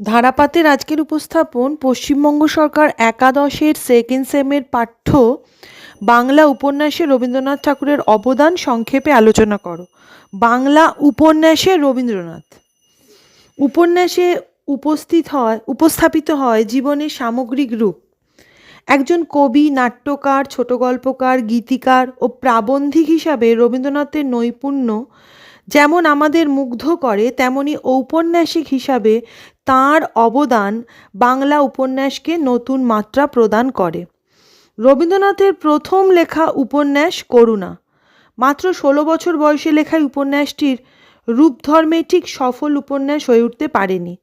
ধারাপাতের আজকের উপস্থাপন পশ্চিমবঙ্গ সরকার একাদশের সেকেন্ড সেমের পাঠ্য বাংলা উপন্যাসে রবীন্দ্রনাথ ঠাকুরের অবদান সংক্ষেপে আলোচনা করো। বাংলা উপন্যাসে রবীন্দ্রনাথ। উপন্যাসে উপস্থিত হয়, উপস্থাপিত হয় জীবনের সামগ্রিক রূপ। একজন কবি, নাট্যকার, ছোট গল্পকার, গীতিকার ও প্রাবন্ধিক হিসাবে রবীন্দ্রনাথের নৈপুণ্য যেমন আমাদের মুগ্ধ করে, তেমনি ঔপন্যাসিক হিসাবে তাঁর অবদান বাংলা উপন্যাসকে নতুন মাত্রা প্রদান করে। রবীন্দ্রনাথের প্রথম লেখা উপন্যাস করুণা। মাত্র ষোলো বছর বয়সে লেখা উপন্যাসটির রূপধর্মে ঠিক সফল উপন্যাস হয়ে উঠতে পারেনি।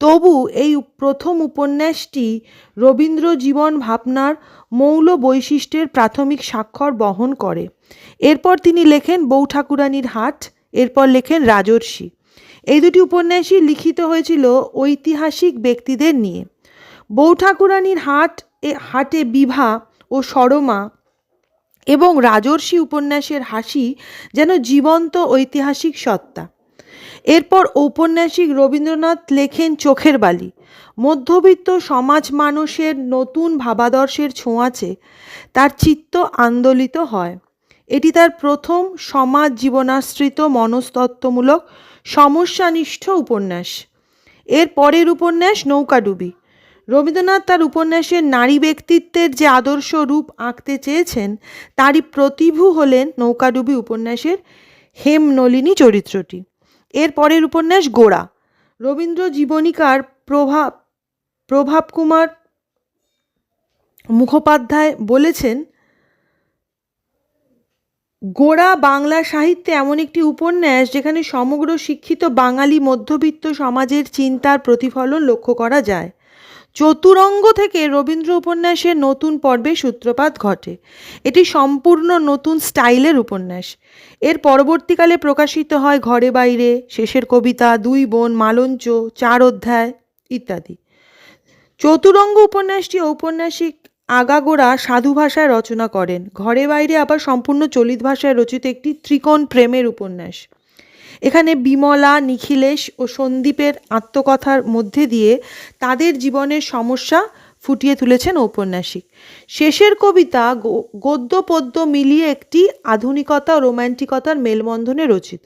তবু এই প্রথম উপন্যাসটি রবীন্দ্র জীবন ভাবনার মৌল বৈশিষ্ট্যের প্রাথমিক স্বাক্ষর বহন করে। এরপর তিনি লেখেন বউ ঠাকুরানীর হাট, এরপর লেখেন রাজর্ষি। এই দুটি উপন্যাসই লিখিত হয়েছিল ঐতিহাসিক ব্যক্তিদের নিয়ে। বউ ঠাকুরানীর হাট, এ, হাটে বিভা ও সরমা এবং রাজর্ষি উপন্যাসের হাসি যেন জীবন্ত ঐতিহাসিক সত্তা। এরপর ঔপন্যাসিক রবীন্দ্রনাথ লেখেন চোখের বালি। মধ্যবিত্ত সমাজ মানুষের নতুন ভাবাদর্শের ছোঁয়াচে তার চিত্ত আন্দোলিত হয়। এটি তার প্রথম সমাজ জীবনাশ্রিত মনস্তত্ত্বমূলক সমস্যানিষ্ঠ উপন্যাস। এর পরের উপন্যাস নৌকাডুবি। রবীন্দ্রনাথ তার উপন্যাসের নারী ব্যক্তিত্বের যে আদর্শ রূপ আঁকতে চেয়েছেন, তারই প্রতিভু হলেন নৌকাডুবি উপন্যাসের হেমনলিনী চরিত্রটি। এর পরের উপন্যাস গোড়া। রবীন্দ্র জীবনীকার প্রভাব প্রভাব কুমার মুখোপাধ্যায় বলেছেন গোড়া বাংলা সাহিত্যে এমন একটি উপন্যাস যেখানে সমগ্র শিক্ষিত বাঙালি মধ্যবিত্ত সমাজের চিন্তার প্রতিফলন লক্ষ্য করা যায়। চতুরঙ্গ থেকে রবীন্দ্র উপন্যাসের নতুন পর্বে সূত্রপাত ঘটে। এটি সম্পূর্ণ নতুন স্টাইলের উপন্যাস। এর পরবর্তীকালে প্রকাশিত হয় ঘরে বাইরে, শেষের কবিতা, দুই বোন, মালঞ্চ, চার অধ্যায় ইত্যাদি। চতুরঙ্গ উপন্যাসটি ঔপন্যাসিক আগাগোড়া সাধু ভাষায় রচনা করেন। ঘরে বাইরে আবার সম্পূর্ণ চলিত ভাষায় রচিত একটি ত্রিকোণ প্রেমের উপন্যাস। এখানে বিমলা, নিখিলেশ ও সন্দীপের আত্মকথার মধ্যে দিয়ে তাদের জীবনের সমস্যা ফুটিয়ে তুলেছেন ঔপন্যাসিক। শেষের কবিতা গদ্য পদ্য মিলিয়ে একটি আধুনিকতা রোম্যান্টিকতার মেলবন্ধনে রচিত।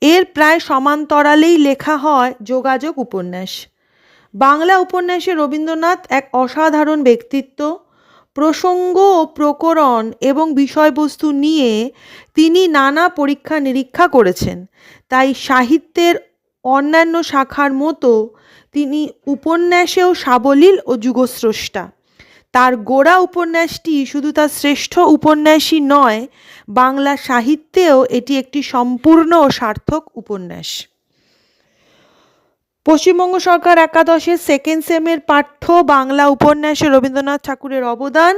এর প্রায় সমান্তরালেই লেখা হয় যোগাযোগ উপন্যাস। বাংলা উপন্যাসে রবীন্দ্রনাথ এক অসাধারণ ব্যক্তিত্ব, প্রসঙ্গ ও প্রকরণ এবং বিষয়বস্তু নিয়ে তিনি নানা পরীক্ষা নিরীক্ষা করেছেন। তাই সাহিত্যের অন্যান্য শাখার মতো তিনি উপন্যাসেও সাবলীল ও যুগস্রষ্টা। তার গোড়া উপন্যাসটি শুধু তার শ্রেষ্ঠ উপন্যাসই নয়, বাংলা সাহিত্যেও এটি একটি সম্পূর্ণ ও সার্থক উপন্যাস। পশ্চিমবঙ্গ সরকার একাদশের সেকেন্ড সেমের পাঠ্য বাংলা উপন্যাসে রবীন্দ্রনাথ ঠাকুরের অবদান।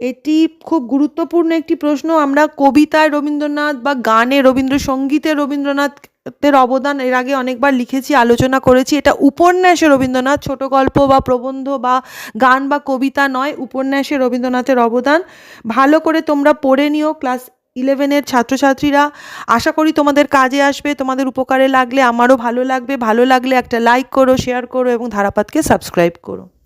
এটি খুব গুরুত্বপূর্ণ একটি প্রশ্ন। আমরা কবিতায় রবীন্দ্রনাথ বা গানে রবীন্দ্রসঙ্গীতে রবীন্দ্রনাথের অবদান এর আগে অনেকবার লিখেছি, আলোচনা করেছি। এটা উপন্যাসে রবীন্দ্রনাথ, ছোট গল্প বা প্রবন্ধ বা গান বা কবিতা নয়, উপন্যাসে রবীন্দ্রনাথের অবদান। ভালো করে তোমরা পড়ে নিও। ক্লাস ইলেভেনের ছাত্রছাত্রীরা, আশা করি তোমাদের কাজে আসবে, তোমাদের উপকারে লাগলে, আমারও ভালো লাগবে, ভালো লাগলে একটা লাইক করো শেয়ার করো এবং ধারাপাতকে সাবস্ক্রাইব করো।